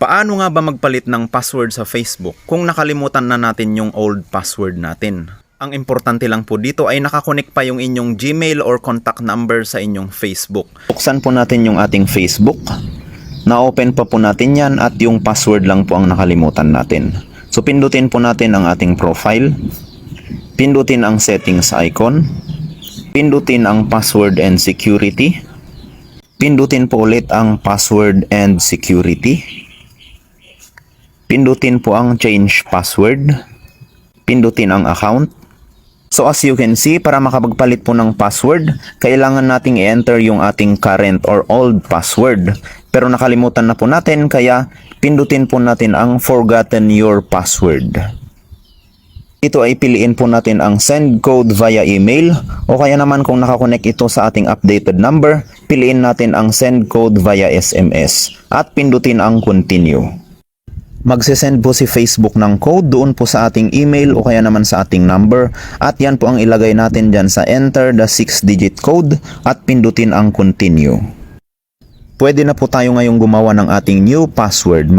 Paano nga ba magpalit ng password sa Facebook kung nakalimutan na natin yung old password natin? Ang importante lang po dito ay nakakonek pa yung inyong Gmail or contact number sa inyong Facebook. Buksan po natin yung ating Facebook. Na-open pa po natin yan at yung password lang po ang nakalimutan natin. So pindutin po natin ang ating profile. Pindutin ang settings icon. Pindutin ang password and security. Pindutin po ulit ang password and security. Pindutin po ang change password. Pindutin ang account. So as you can see, para makapagpalit po ng password, kailangan nating i-enter yung ating current or old password. Pero nakalimutan na po natin, kaya pindutin po natin ang forgotten your password. Ito ay piliin po natin ang send code via email o kaya naman kung nakakonect ito sa ating updated number, piliin natin ang send code via SMS at pindutin ang continue. Magsesend po si Facebook ng code doon po sa ating email o kaya naman sa ating number at yan po ang ilagay natin dyan sa enter the 6-digit code at pindutin ang continue. Pwede na po tayo ngayong gumawa ng ating new password.